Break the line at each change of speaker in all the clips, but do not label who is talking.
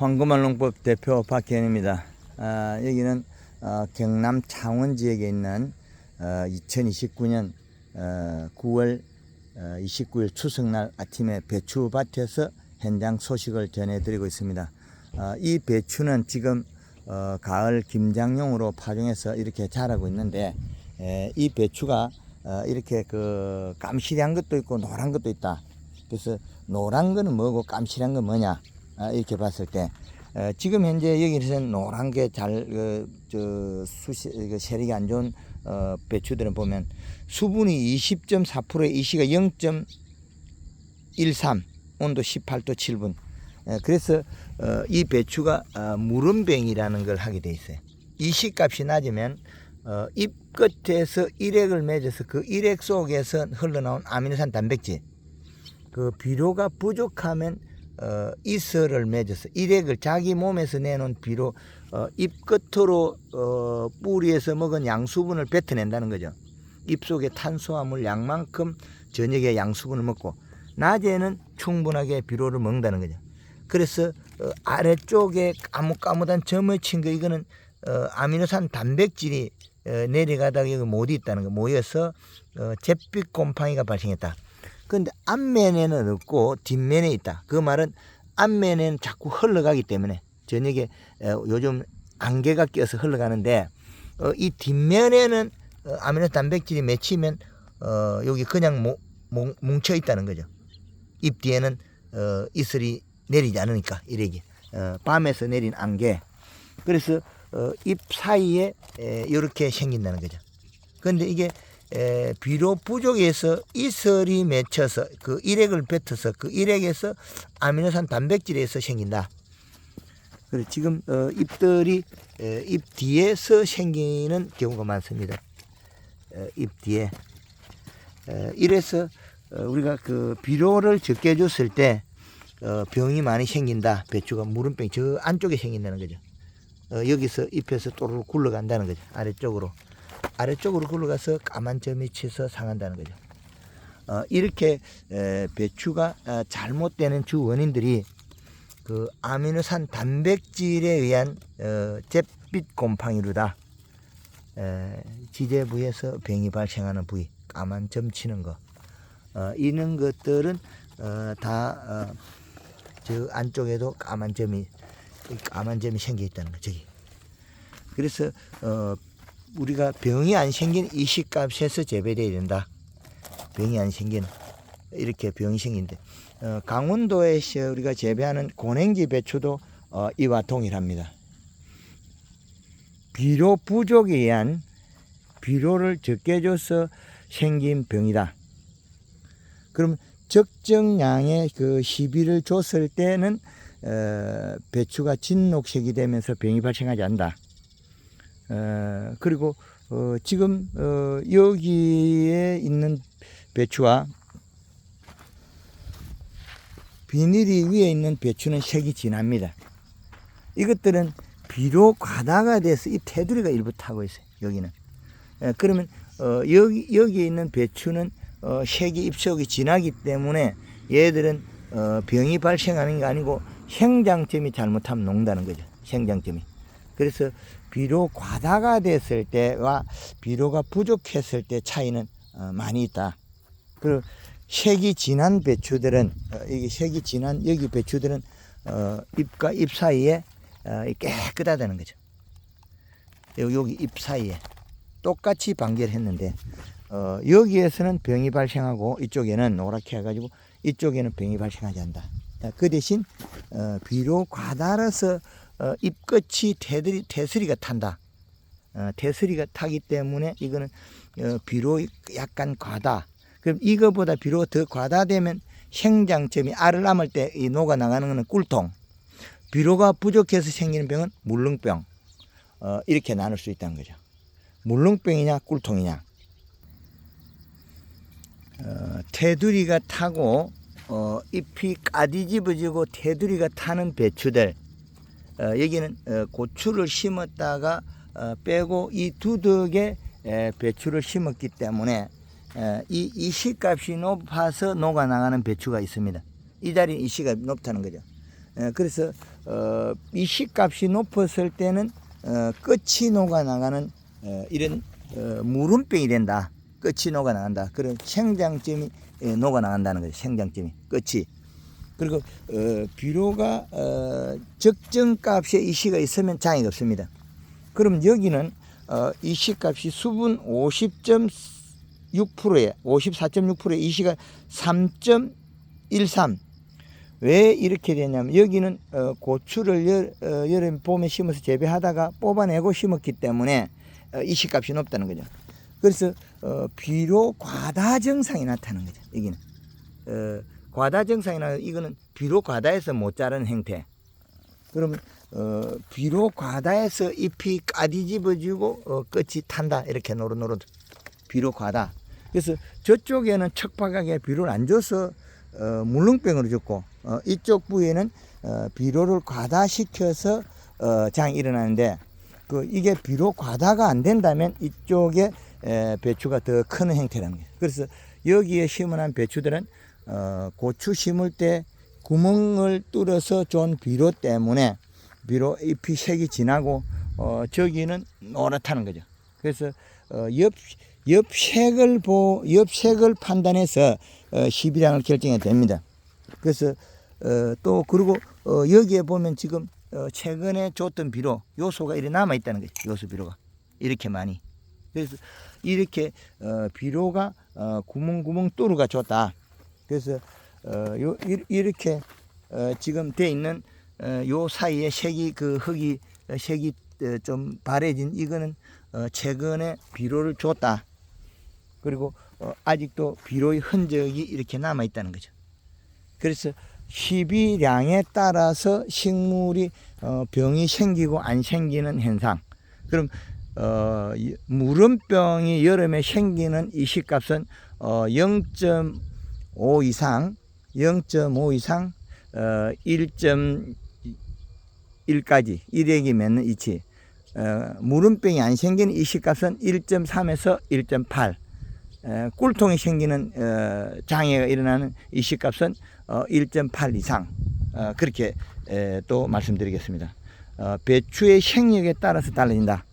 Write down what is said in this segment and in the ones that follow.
황금알농법 대표 박현입니다. 아, 여기는 어, 경남 창원 지역에 있는 어, 2029년 어, 9월 어, 29일 추석날 아침에 배추밭에서 현장 소식을 전해드리고 있습니다. 어, 이 배추는 지금 어, 가을 김장용으로 파종해서 이렇게 자라고 있는데 에, 이 배추가 어, 이렇게 그 깜실한 것도 있고 노란 것도 있다. 그래서 노란 거는 뭐고 깜실한 건 뭐냐 아, 이렇게 봤을 때 어, 지금 현재 여기서는 노란 게잘 그, 저, 수시 그 세력이 안 좋은 어, 배추들은 보면 수분이 20.4%에 이 시가 0.13 온도 18도 7분. 에, 그래서 어, 이 배추가 어, 무름뱅이라는 걸 하게 돼 있어요. 이 시값이 낮으면 어, 잎 끝에서 일액을 맺어서 그 일액 속에서 흘러나온 아미노산 단백질 그 비료가 부족하면 어, 이슬을 맺어서 일액을 자기 몸에서 내놓은 비료 어, 잎 끝으로 어, 뿌리에서 먹은 양수분을 뱉어낸다는 거죠. 잎 속에 탄수화물 양만큼 저녁에 양수분을 먹고 낮에는 충분하게 비료를 먹는다는 거죠. 그래서 어, 아래쪽에 까뭇까뭇한 점을 친 거 이거는 어, 아미노산 단백질이 어, 내려가다가 여기 모두 있다는 거 모여서 어, 잿빛 곰팡이가 발생했다. 근데 앞면에는 없고 뒷면에 있다. 그 말은 앞면에는 자꾸 흘러가기 때문에 저녁에 어, 요즘 안개가 껴서 흘러가는데 어, 이 뒷면에는 어, 아미노 단백질이 맺히면 어, 여기 그냥 뭉쳐 있다는 거죠. 잎 뒤에는 어, 이슬이 내리지 않으니까 이래기 어, 밤에서 내린 안개. 그래서 어, 잎 사이에 이렇게 생긴다는 거죠. 그런데 이게 에, 비료 부족에서 이슬이 맺혀서 그 일액을 뱉어서 그 일액에서 아미노산 단백질에서 생긴다. 그래 지금 어, 잎들이 에, 잎 뒤에서 생기는 경우가 많습니다. 에, 잎 뒤에 에, 이래서 어, 우리가 그 비료를 적게 줬을 때 어, 병이 많이 생긴다. 배추가 무름병 저 안쪽에 생긴다는 거죠. 어, 여기서 잎에서 또르르 굴러간다는 거죠. 아래쪽으로. 아래쪽으로 굴러가서 까만 점이 치서 상한다는 거죠. 어, 이렇게 에, 배추가 어, 잘못되는 주 원인들이 그 아미노산 단백질에 의한 어, 잿빛 곰팡이로다. 에, 지제 부위에서 병이 발생하는 부위, 까만 점 치는 거, 어, 이런 것들은 어, 다 어, 저 안쪽에도 까만 점이 까만 점이 생겨 있다는 거 저기. 그래서 어, 우리가 병이 안 생긴 이 시값에서 재배돼야 된다. 병이 안 생긴 이렇게 병이 생긴데 어, 강원도에서 우리가 재배하는 고냉지 배추도 어, 이와 동일합니다. 비료 부족에 의한 비료를 적게 줘서 생긴 병이다. 그럼 적정량의 그 시비를 줬을 때는 어, 배추가 진녹색이 되면서 병이 발생하지 않는다. 어, 그리고 어, 지금 어, 여기에 있는 배추와 비닐이 위에 있는 배추는 색이 진합니다. 이것들은 비료 과다가 돼서 이 테두리가 일부 타고 있어요. 여기는. 예, 그러면 어, 여기 여기에 있는 배추는 어, 색이 잎속이 진하기 때문에 얘들은 어, 병이 발생하는 게 아니고 생장점이 잘못하면 녹는다는 거죠. 생장점이. 그래서 비료 과다가 됐을 때와 비료가 부족했을 때 차이는 어, 많이 있다. 그리고 색이 진한 배추들은 어, 이게 색이 진한 여기 배추들은 어, 잎과 잎 사이에 어, 깨끗하다는 거죠. 여기, 잎 사이에 똑같이 방결했는데 어, 여기에서는 병이 발생하고 이쪽에는 노랗게 해가지고 이쪽에는 병이 발생하지 않는다. 어, 그 대신 어, 비료 과다라서 어, 잎끝이 테두리, 테스리가 탄다. 어, 테스리가 타기 때문에 이거는 어, 비료 약간 과다. 그럼 이거보다 비료 더 과다되면 생장점이 알을 남을 때 이 녹아 나가는 것은 꿀통. 비료가 부족해서 생기는 병은 물렁병. 어, 이렇게 나눌 수 있다는 거죠. 물렁병이냐 꿀통이냐. 어, 테두리가 타고 어, 잎이 까디집어지고 테두리가 타는 배추들 어, 여기는 어, 고추를 심었다가 어, 빼고 이 두덕에 에, 배추를 심었기 때문에 에, 이 이시값이 높아서 녹아 나가는 배추가 있습니다. 이 자리 이시가 높다는 거죠. 에, 그래서 어, 이 씨값이 높았을 때는 어, 끝이 녹아 나가는 어, 이런 어, 무름병이 된다. 끝이 녹아 나간다. 그런 생장점이 예, 녹아 나간다는 거죠. 생장점이 끝이. 그리고 어, 비료가 어, 적정 값에 이 씨가 있으면 장애가 없습니다. 그럼 여기는 어, 이 씨값이 수분 50.6%에 54.6%에 이 씨가 3.13. 왜 이렇게 되냐면 여기는 어, 고추를 여, 어, 여름 봄에 심어서 재배하다가 뽑아내고 심었기 때문에 어, 이 씨값이 높다는 거죠. 그래서 어, 비료 과다 증상이 나타나는 거죠. 여기는 어, 과다 증상이 나 이거는 비료 과다해서 못 자라는 형태. 그럼 어, 비료 과다해서 잎이 까디집어지고 어, 끝이 탄다 이렇게 노릇노릇 비료 과다. 그래서 저쪽에는 척박하게 비료를 안 줘서 어, 물렁병으로 줬고 어, 이쪽 부위에는 어, 비료를 과다시켜서 어, 장이 일어나는데 그 이게 비료 과다가 안 된다면 이쪽에 에, 배추가 더 크는 거예요. 그래서 여기에 심어놓은 배추들은 어, 고추 심을 때 구멍을 뚫어서 준 비료 때문에 비료 잎이 색이 진하고 어, 저기는 노랗다는 거죠. 그래서 어, 옆 옆색을 보 옆색을 판단해서 어, 시비량을 결정해야 됩니다. 그래서 어, 또 그리고 어, 여기에 보면 지금 어, 최근에 줬던 비료 요소가 이렇게 남아 있다는 거죠. 요소 비료가 이렇게 많이. 그래서 이렇게 어, 비료가 어, 구멍구멍 뚫어가 줬다. 그래서 어, 요, 이- 이렇게 어, 지금 돼 있는 어, 요 사이에 색이 그 흙이 어, 색이 어, 좀 바래진 이거는 어, 최근에 비료를 줬다. 그리고 어, 아직도 비료의 흔적이 이렇게 남아 있다는 거죠. 그래서 시비량에 따라서 식물이 어, 병이 생기고 안 생기는 현상. 그럼 어, 이- 무름병이 여름에 생기는 이 씨값은 어, 0.5 이상, 0.5 이상, 어, 1.1까지 1액이 맺는 이치. 어, 무름병이 안 생기는 이 씨값은 1.3에서 1.8. 에, 꿀통이 생기는 어, 장애가 일어나는 이 씨값은 어, 1.8 이상 어, 그렇게 에, 또 말씀드리겠습니다. 어, 배추의 생력에 따라서 달라진다.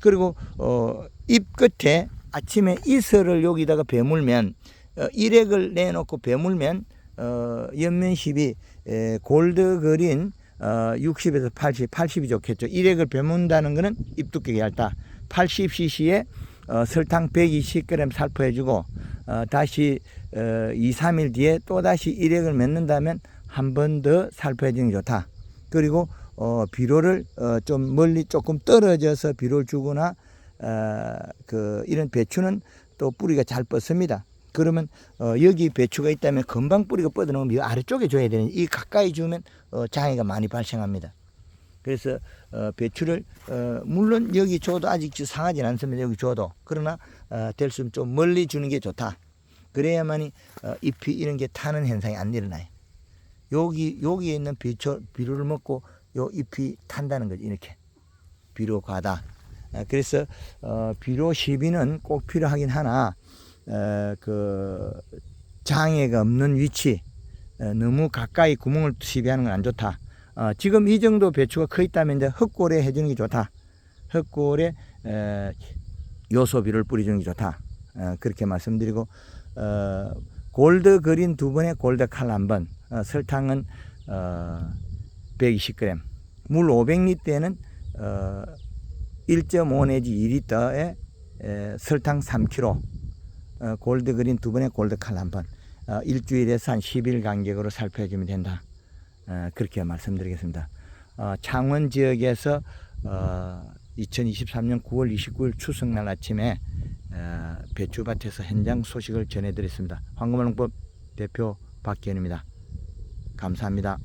그리고 어, 잎 끝에 아침에 이슬을 여기다가 베물면 어, 일액을 내놓고 베물면 어, 옆면십이 에, 골드 그린 어, 60에서 80, 80이 좋겠죠. 일액을 베문다는 것은 잎 두께가 얇다. 80cc에 어, 설탕 120g 살포해주고 어, 다시 어, 2, 3일 뒤에 또 다시 일액을 맺는다면 한 번 더 살포해주는 게 좋다. 그리고 어, 비료를 어, 좀 멀리 조금 떨어져서 비료를 주거나 어, 그 이런 배추는 또 뿌리가 잘 뻗습니다. 그러면 어, 여기 배추가 있다면 금방 뿌리가 뻗어나오면 이 아래쪽에 줘야 되는 이 가까이 주면 어, 장애가 많이 발생합니다. 그래서 어, 배추를 어, 물론 여기 줘도 아직 상하진 않습니다. 여기 줘도 그러나 어, 될수 있으면 좀 멀리 주는 게 좋다. 그래야만이 어, 잎이 이런 게 타는 현상이 안 일어나요. 여기 여기에 있는 비초 비료를 먹고 요 잎이 탄다는 거죠. 이렇게 비료 과다. 아, 그래서 어, 비료 시비는 꼭 필요하긴 하나 어, 그 장애가 없는 위치 어, 너무 가까이 구멍을 시비하는 건 안 좋다. 어, 지금 이 정도 배추가 커 있다면 이제 흙골에 해주는 게 좋다. 흙골에 에, 요소비를 뿌려주는 게 좋다. 어, 그렇게 말씀드리고 어, 골드 그린 두 번에 골드 칼 한 번, 어, 설탕은 어, 120g, 물 500리터에는 어, 1.5 내지 2리터에 에, 설탕 3kg, 어, 골드 그린 두 번에 골드 칼 한 번, 어, 일주일에서 한 10일 간격으로 살펴주면 된다. 어, 그렇게 말씀드리겠습니다. 어, 창원 지역에서 어, 2023년 9월 29일 추석날 아침에 어, 배추밭에서 현장 소식을 전해드렸습니다. 황금알농법 대표 박기현입니다. 감사합니다.